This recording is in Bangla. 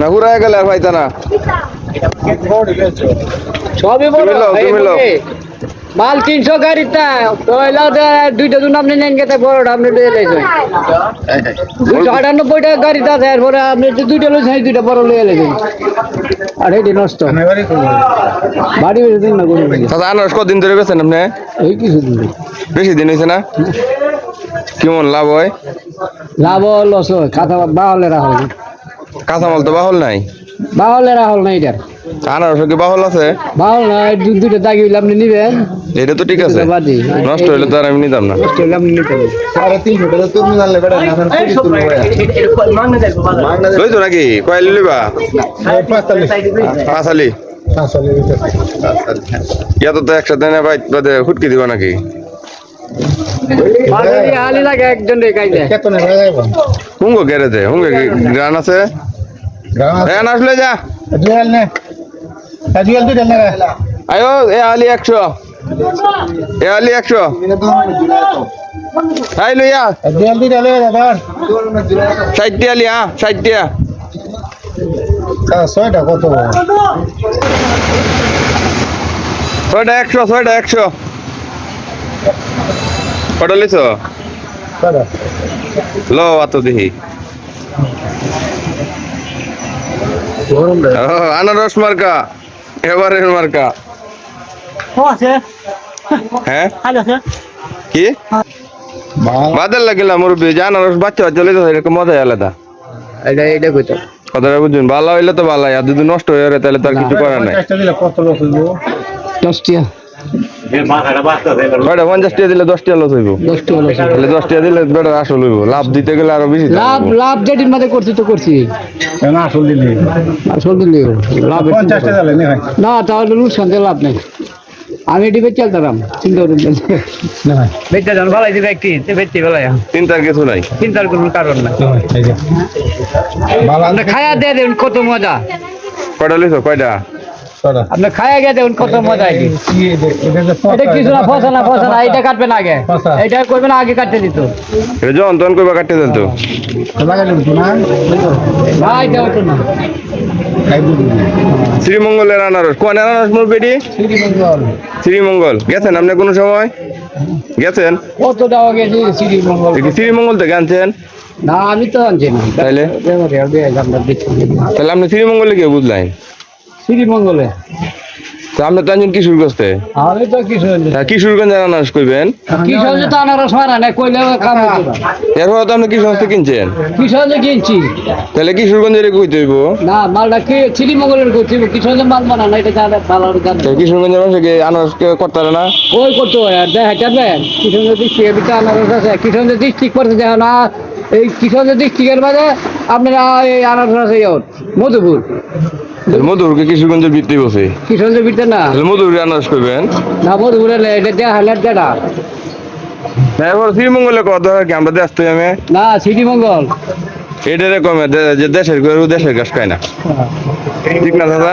না ঘুরায় গেলে আর পাইতা না। সবই বড়। তুমি। মাল তিনশো গাড়িটা পয়লা দুইটা জন আপনি নেন গেতে বড়টা আপনি দিয়ে লেছেন দুইশো আটানব্বই গাড়িটা আছে এরপরে আপনি যে দুইটা লইছেন এই দুইটা বড় লইয়া লেছেন আর এটি নষ্ট। বাড়ি বেশি দিন না আনারস কদিন ধরে বেছেন আপনি? এই কিছু দিন বেশি দিন হয়েছে না? কেমন লাভ হয়? লাভ লস হয় খাতা বাহলে রাখল কাঁচামাল তো বাহল নাই? বাহলে রাখল না এটার। আনারস কি বাহল আছে? বাহল না এই দু- দুইটা দাগি হইলে আপনি নিবেন। এটা তো ঠিক আছে। নষ্ট হইলে তো আর আমি নিতাম না। নষ্ট হইলে আপনি নিতে পারবেন লই তো নাকি কয় লিবা পাঁচালি। ইয়াতো তো একসাথে না ভাই বাদে হুটকি দিবা নাকি? হুঙ্গো গ্যারেজে হুঙ্গো গ্রান আছে? হ্যাঁ আসলে যা। আয়ো এ আলি একশো। এ আলি একশো। আই লইয়া। ষাটটি আলি হ্যাঁ ষাটটিয়া ছয়টা কত? ছয়টা একশো ছয়টা একশো। কটা লিছ ল অত দেখি। আনারস মার্কা এবারের মার্কা হ্যাঁ কি? বাদের লাগিলাম মুরব্বী যে আনারস বাচ্চা বাচ্চা লইতে এরকম মজাই আলাদা। এটা এটা কইতো। কথাটা বুঝুন ভালো হইলে তো ভালো আর যদি নষ্ট হয়ে তাহলে তো আর কিছু করার নাই। পঞ্চাশটা দিলে কত লোক হইব দশটিয়া পঞ্চাশ টাকা দিলে দশ টাকা লস হইব। তাহলে দশ টাকা দিলে বেটার আসল হইব। লাভ দিতে গেলে আরও বেশি লাভ লাভ যেটির করছি তো করছি। না আসল দিলে আসল দিলে লাভ পঞ্চাশটা দিলে না তাহলে লোকসান লাভ নেই। আমি এটি বেচে চলতাম চিন্তা করুন। বেচে যান ভালো দিবে একটি। বেচতে বেলায় চিন্তার কিছু নাই। চিন্তার কোনো কারণ না খায়া দিয়ে দেবেন কত মজা। কয়টা লইছ? কয়টা। আপনি খায়া গিয়ে কত মজা এটি এটা? এটা এটা কিছু না ফসা না ফসা না এটা কাটবেন আগে এটা করবেন আগে কাটতে দিত এটা যখন তখন কইবা কাটতে দিল তো লাগাইলে উঠবো না। শ্রীমঙ্গলের আনারস কোন আনারস মোর বেটি শ্রীমঙ্গল। শ্রীমঙ্গল গেছেন আপনি কোনো সময় গেছেন কত দেওয়া গেছে শ্রী মঙ্গল দেখি শ্রীমঙ্গল থেকে আনছেন না আমি তো আনছি না তাইলে তাহলে আপনি শ্রীমঙ্গলে কে বুঝলেন শ্রী মঙ্গলে তো আমি তা কিশোরগঞ্জের আনারস কইবেন? তো আনারস না কইলে কাম হতো এরপর তো আপনি কিশোরগঞ্জ থেকে কিনছেন? কিনছি। তাহলে কিশোরগঞ্জের কইতে হইব? না মালটা কি শ্রী মঙ্গলের করছি কিশোর মাল মানা না এটা জানে মানুষকে আনারস কে করতে পারে না? ওই করতে আর দেখা যাবে কিশোরগঞ্জ ডিস্ট্রিক্টের আনারস আছে কিশোরগঞ্জ ডিস্ট্রিক্ট না এই কিশোরগঞ্জ ডিস্ট্রিক্টের মাঝে আপনারা এই আনারস আছে মধুপুর। মধুরকে কিশোরগঞ্জের ভিত্তি বসে কিশোরগঞ্জের ভিতরে না? মধুরের আনারস করবেন না মধুপুরে এটা দেয়া হাইলাইট দেটা এরপর শ্রীমঙ্গলে কত হয় কি আমরা দেখতে আমি? না সিটি মঙ্গল এটারে কমে দে- যে দেশের গরু দেশের ঘাস খায় না। ঠিক না দাদা?